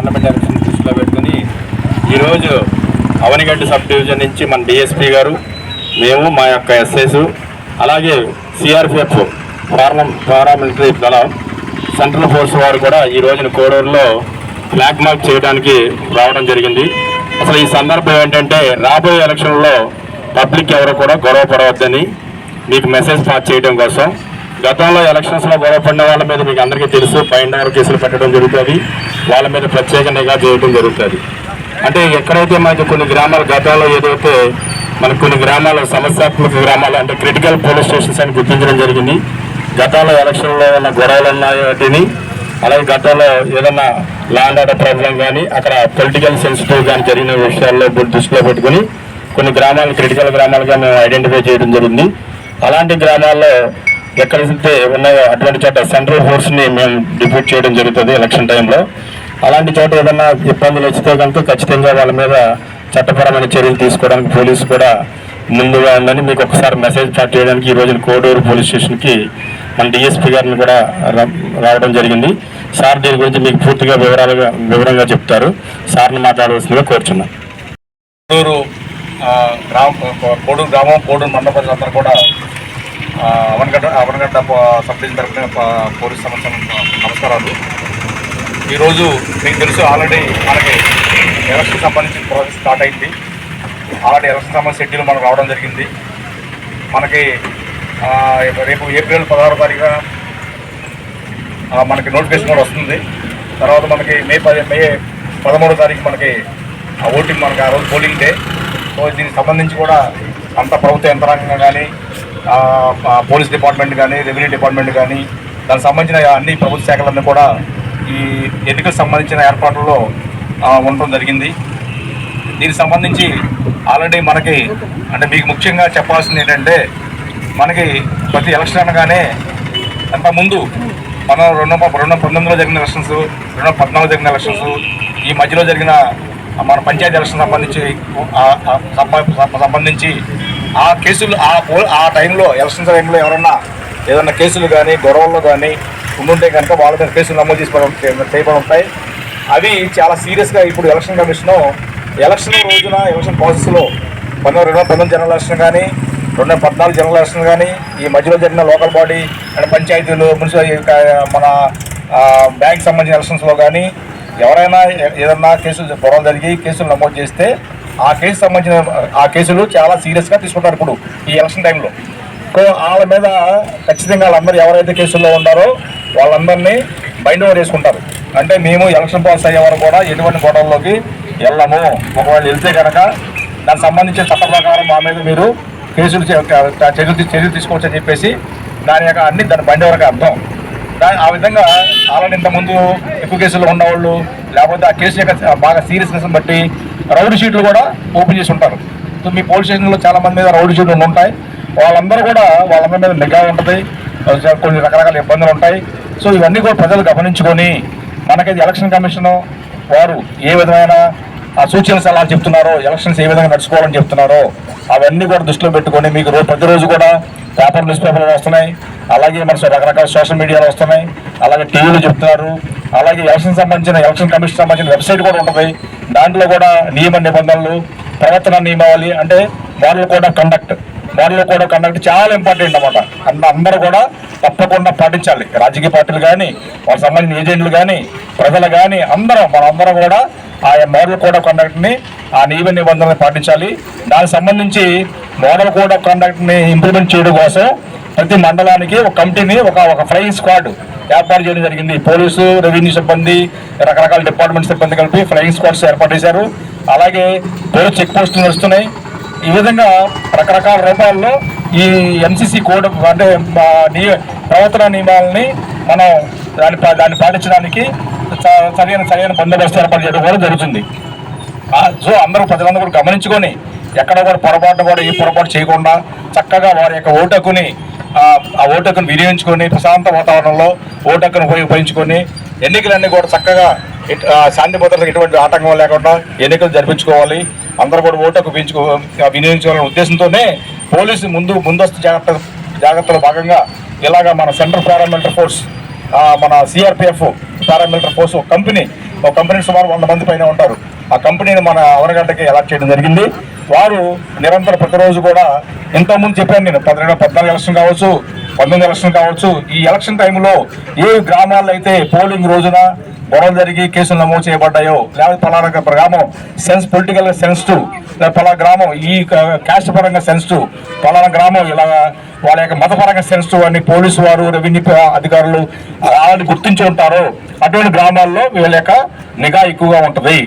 Parliament election దృష్టిలో పెట్టుకుని ఈరోజు అవనిగడ్డ సబ్ డివిజన్ నుంచి మన డిఎస్పీ గారు మేము మా యొక్క ఎస్ఎస్ అలాగే సిఆర్పిఎఫ్ పార్లం పారామిలిటరీ దళం సెంట్రల్ ఫోర్స్ వారు కూడా ఈ రోజున కోడూరులో ఫ్లాగ్ మార్క్ చేయడానికి రావడం జరిగింది. అసలు ఈ సందర్భం ఏంటంటే రాబోయే ఎలక్షన్లో పబ్లిక్ ఎవరు కూడా గొడవ పడవద్దని మీకు మెసేజ్ పాస్ చేయడం కోసం. గతంలో ఎలక్షన్స్లో గొడవ పడిన వాళ్ళ మీద మీకు అందరికీ తెలుసు పైన కేసులు పెట్టడం జరుగుతుంది. వాళ్ళ మీద ప్రత్యేక నిఘా చేయడం జరుగుతుంది. అంటే ఎక్కడైతే మనకి కొన్ని గ్రామాల గతాల్లో ఏదైతే మనకు కొన్ని గ్రామాలు సమస్యాత్మక గ్రామాలు అంటే క్రిటికల్ పోలీస్ స్టేషన్స్ అని గుర్తించడం జరిగింది. గతంలో ఎలక్షన్లో ఉన్న గొడవలు ఉన్నాయి వాటిని అలాగే గతంలో ఏదన్నా ల్యాండ్ ఆర్డర్ ప్రాబ్లం కానీ అక్కడ పొలిటికల్ సెన్సిటివ్ కానీ జరిగిన విషయాల్లో దృష్టిలో పెట్టుకుని కొన్ని గ్రామాలు క్రిటికల్ గ్రామాలుగా మేము ఐడెంటిఫై చేయడం జరిగింది. అలాంటి గ్రామాల్లో ఎక్కడైతే ఉన్నాయో అటువంటి చోట సెంట్రల్ ఫోర్స్ని మేము డిప్యూట్ చేయడం జరుగుతుంది ఎలక్షన్ టైంలో. అలాంటి చోట ఏదన్నా ఇబ్బందులు వచ్చితే కనుక ఖచ్చితంగా వాళ్ళ మీద చట్టపరమైన చర్యలు తీసుకోవడానికి పోలీసు కూడా ముందుగా ఉందని మీకు ఒకసారి మెసేజ్ పాస్ చేయడానికి ఈ రోజున కోడూరు పోలీస్ స్టేషన్కి మన డిఎస్పీ గారిని కూడా రా- రావడం జరిగింది. సార్ దీని గురించి మీకు పూర్తిగా వివరాలుగా వివరంగా చెప్తారు. సార్ని మాట్లాడవలసిందిగా కోరుచున్నాను కోడూరు గ్రామ కోడూరు గ్రామం కోడూరు మండల కూడా అవనగడ్డ అవనగడ్డ ప- సబ్ డివిజన్ తరఫున పోలీస్ సంస్థ నమస్కారాలు. ఈరోజు మీకు తెలుసు ఆల్రెడీ మనకి ఎలక్షన్ సంబంధించిన ప్రాసెస్ స్టార్ట్ అయింది. ఆల్రెడీ ఎలక్షన్ సంబంధించిన షెడ్యూల్ మనకు రావడం జరిగింది. మనకి రేపు ఏప్రిల్ పదహారు తారీఖున మనకి నోటిఫికేషన్ కూడా వస్తుంది. తర్వాత మనకి మే పది మే పదమూడో తారీఖు మనకి ఆ ఓటింగ్ మనకి ఆ రోజు పోలింగ్ డే. సో దీనికి సంబంధించి కూడా అంత ప్రభుత్వ యంత్రాంగం కానీ పోలీస్ డిపార్ట్మెంట్ కానీ రెవెన్యూ డిపార్ట్మెంట్ కానీ దానికి సంబంధించిన అన్ని ప్రభుత్వ శాఖలన్నీ కూడా ఈ ఎన్నికలకు సంబంధించిన ఏర్పాట్లలో ఉండటం జరిగింది. దీనికి సంబంధించి ఆల్రెడీ మనకి అంటే మీకు ముఖ్యంగా చెప్పాల్సింది ఏంటంటే మనకి ప్రతి ఎలక్షన్ అనగానే అంతకుముందు ముందు రెండు రెండు పంతొమ్మిదిలో జరిగిన ఎలక్షన్స్ రెండు పద్నాలుగు జరిగిన ఎలక్షన్స్ ఈ మధ్యలో జరిగిన మన పంచాయతీ ఎలక్షన్ సంబంధించి సంబంధించి ఆ కేసులు ఆ పో ఆ టైంలో ఎలక్షన్ టైంలో ఎవరన్నా ఏదన్నా కేసులు కానీ గొడవల్లో కానీ ఉండుంటే కనుక వాళ్ళ మీద కేసులు నమోదు చేసుకోవడం చేయబడి ఉంటాయి. అవి చాలా సీరియస్గా ఇప్పుడు ఎలక్షన్ కమిషను ఎలక్షన్ రోజున ఎలక్షన్ ప్రాసెస్లో పంతొమ్మిది రెండు వేల పంతొమ్మిది జనరల్ ఎలక్షన్ కానీ రెండు వేల పద్నాలుగు జనరల్ ఎలక్షన్ కానీ ఈ మధ్యలో జరిగిన లోకల్ బాడీ అండ్ పంచాయతీలు మున్సిపల్ మన బ్యాంక్ సంబంధించిన ఎలక్షన్స్లో కానీ ఎవరైనా ఏదన్నా కేసులు గొడవలు జరిగి కేసులు నమోదు చేస్తే ఆ కేసు సంబంధించిన ఆ కేసులు చాలా సీరియస్గా తీసుకుంటారు ఇప్పుడు ఈ ఎలక్షన్ టైంలో సో వాళ్ళ మీద ఖచ్చితంగా వాళ్ళందరూ ఎవరైతే కేసుల్లో ఉన్నారో వాళ్ళందరినీ బైండ్ ఓవర్ చేసుకుంటారు. అంటే మేము ఎలక్షన్ పాస్ అయ్యే వరకు కూడా ఎటువంటి గొడవల్లోకి వెళ్ళము. ఒకవేళ వెళ్తే కనుక దానికి సంబంధించిన చట్ట ప్రకారం మా మీద మీరు కేసులు చే- చర్యలు చర్యలు తీసుకోవచ్చని చెప్పేసి దాని యొక్క అన్ని దాని బండి వరకు అర్థం. దాని ఆ విధంగా ఆల్రెడీ ఇంతకుముందు ఎక్కువ కేసులు ఉన్నవాళ్ళు లేకపోతే ఆ కేసు యొక్క బాగా సీరియస్నెస్ బట్టి రౌడ్ షీట్లు కూడా ఓపెన్ చేసి ఉంటారు. సో మీ పోలీస్ స్టేషన్లో చాలా మంది మీద రౌడీ షీట్లు ఉంటాయి. వాళ్ళందరూ కూడా వాళ్ళందరి మీద నిఘా ఉంటుంది. కొన్ని రకరకాల ఇబ్బందులు ఉంటాయి. సో ఇవన్నీ కూడా ప్రజలు గమనించుకొని మనకి ఎలక్షన్ కమిషన్ వారు ఏ విధమైన ఆ సూచనలు సలహాలు చెప్తున్నారో ఎలక్షన్స్ ఏ విధంగా నడుచుకోవాలని చెప్తున్నారో అవన్నీ కూడా దృష్టిలో పెట్టుకొని మీకు రోజు ప్రతిరోజు కూడా పేపర్ న్యూస్ పేపర్లు వస్తున్నాయి. అలాగే మన రకరకాల సోషల్ మీడియాలో వస్తున్నాయి. అలాగే టీవీలో చెప్తున్నారు. అలాగే ఎలక్షన్ సంబంధించిన ఎలక్షన్ కమిషన్ సంబంధించిన వెబ్సైట్ కూడా ఉంటుంది. దాంట్లో కూడా నియమ నిబంధనలు ప్రవర్తన నియమావళి అంటే model code of conduct. Model code of conduct చాలా ఇంపార్టెంట్ అనమాట అన్న అందరూ కూడా తప్పకుండా పాటించాలి. రాజకీయ పార్టీలు కానీ వాళ్ళకి సంబంధించిన ఏజెంట్లు కానీ ప్రజలు కానీ అందరం మనందరం కూడా ఆ మోడల్ కోడ్ ఆఫ్ కండక్ట్ని ఆ నియమ నిబంధనలు పాటించాలి. దానికి సంబంధించి మోడల్ కోడ్ ఆఫ్ కండక్ట్ని ఇంప్లిమెంట్ చేయడం కోసం ప్రతి మండలానికి ఒక కమిటీని ఒక ఒక ఫ్లయింగ్ స్క్వాడ్ ఏర్పాటు చేయడం జరిగింది. పోలీసు రెవెన్యూ సిబ్బంది రకరకాల డిపార్ట్మెంట్ సిబ్బంది కలిపి ఫ్లయింగ్ స్క్వాడ్స్ ఏర్పాటు చేశారు. అలాగే పోలీస్ చెక్ పోస్టులు నడుస్తున్నాయి. ఈ విధంగా రకరకాల రూపాల్లో ఈ ఎంసీసీ కోడ్ అంటే నియ ప్రవర్తన నియమాలని మనం దాన్ని పా- దాన్ని పాటించడానికి సరైన సరైన బందోబస్తు ఏర్పాటు చేయడం కూడా జరుగుతుంది. ఆ, సో అందరూ ప్రజలందరూ కూడా గమనించుకొని ఎక్కడ కూడా పొరపాటు కూడా ఏ పొరపాటు చేయకుండా చక్కగా వారి యొక్క ఓటకుని ఆ, ఆ ఓటు హక్కును వినియోగించుకొని ప్రశాంత వాతావరణంలో ఓటు హక్కును ఉపయోగించుకొని ఎన్నికలన్నీ కూడా చక్కగా శాంతి భద్రతకు ఎటువంటి ఆటంకం లేకుండా ఎన్నికలు జరిపించుకోవాలి. అందరూ కూడా ఓటు హక్కు పెంచుకో వినియోగించుకోవాలనే ఉద్దేశంతోనే పోలీసు ముందు ముందస్తు జాగ్రత్త జాగ్రత్తలో భాగంగా ఇలాగా మన సెంట్రల్ పారామిలిటరీ ఫోర్స్ మన సిఆర్పిఎఫ్ పారామిలిటరీ ఫోర్స్ ఒక కంపెనీ ఒక కంపెనీ సుమారు వంద మంది పైన ఉంటారు. ఆ కంపెనీని మన అవరగడ్డకి అలాట్ చేయడం జరిగింది. వారు నిరంతరం ప్రతిరోజు కూడా ఇంతకుముందు చెప్పాను నేను పదిహేడు పద్నాలుగు ఎలక్షన్ కావచ్చు పంతొమ్మిది ఎలక్షన్ కావచ్చు ఈ ఎలక్షన్ టైంలో ఏ గ్రామాల్లో అయితే పోలింగ్ రోజున గొడవలు జరిగి కేసులు నమోదు చేయబడ్డాయో లేకపోతే పలానా గ్రామం సెన్స్ పొలిటికల్ సెన్సిటివ్ పలానా గ్రామం ఈ క్యాస్ట్ పరంగా సెన్సిటివ్ పలానా గ్రామం ఇలా వాళ్ళ యొక్క మతపరంగా సెన్సిటివ్ అని పోలీసు వారు రెవెన్యూ అధికారులు అలాంటి గుర్తించి ఉంటారో. అటువంటి గ్రామాల్లో వీళ్ళ యొక్క నిఘా ఎక్కువగా ఉంటుంది.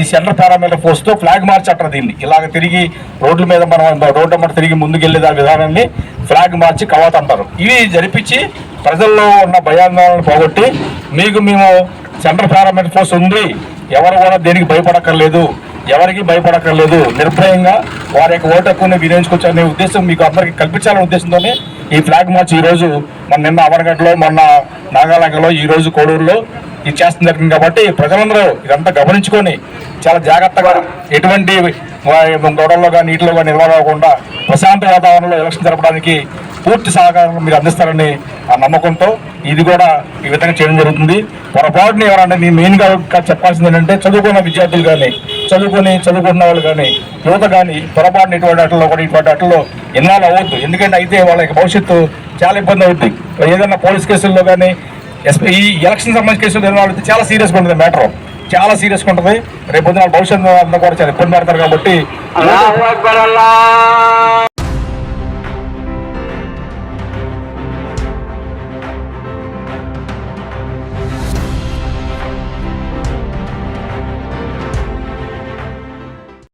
ఈ సెంటర్ పారామీటర్ ఫోర్స్తో ఫ్లాగ్ మార్చ్ అంటారు దీన్ని. ఇలాగ తిరిగి రోడ్ల మీద మనం రోడ్డు అమ్మట తిరిగి ముందుకెళ్ళే దాని విధానాన్ని ఫ్లాగ్ మార్చి కవాత్ అంటారు. ఇవి జరిపించి ప్రజల్లో ఉన్న భయాందోళనలు పోగొట్టి మీకు మేము సెంటర్ పారామీటర్ ఫోర్స్ ఉంది ఎవరు కూడా దేనికి భయపడక్కర్లేదు ఎవరికి భయపడక్కర్లేదు నిర్భయంగా వారి యొక్క ఓటు హక్కుని వినియోగించుకోవచ్చనే ఉద్దేశం మీకు అందరికీ కల్పించాలనే ఉద్దేశంతోనే ఈ ఫ్లాగ్ మార్చ్ ఈరోజు మన నిన్న అవరగడ్డలో మొన్న నాగాలంకలో ఈరోజు కోడూరులో ఇది చేస్తుంది జరిగింది కాబట్టి ప్రజలందరూ ఇదంతా గమనించుకొని చాలా జాగ్రత్తగా ఎటువంటి గొడవల్లో కానీ నీటిలో కానీ నిర్వహణ ప్రశాంత వాతావరణంలో ఎలక్షన్ జరపడానికి పూర్తి సహకారం మీరు అందిస్తారని ఆ నమ్మకంతో ఇది కూడా ఈ విధంగా చేయడం జరుగుతుంది. పొరపాటుని ఎవరంటే మీ మెయిన్గా చెప్పాల్సింది ఏంటంటే చదువుకున్న విద్యార్థులు కానీ చదువుకొని చదువుకున్న వాళ్ళు కానీ యువత కానీ పొరపాటున ఇటువంటి ఆటల్లో కూడా ఇటువంటి ఆటల్లో ఎన్నాళ్ళు అవ్వద్దు. ఎందుకంటే అయితే వాళ్ళ భవిష్యత్తు చాలా ఇబ్బంది అవుతుంది ఏదైనా పోలీస్ కేసుల్లో కానీ ఎస్పీ ఈ ఎలక్షన్ సంబంధించిన కేసులు నిర్వహణ చాలా సీరియస్గా ఉంటుంది మ్యాటర్ చాలా సీరియస్గా ఉంటుంది. రేపు పొద్దున భవిష్యత్తు అంతా కూడా చాలా ఇబ్బంది పెడతారు కాబట్టి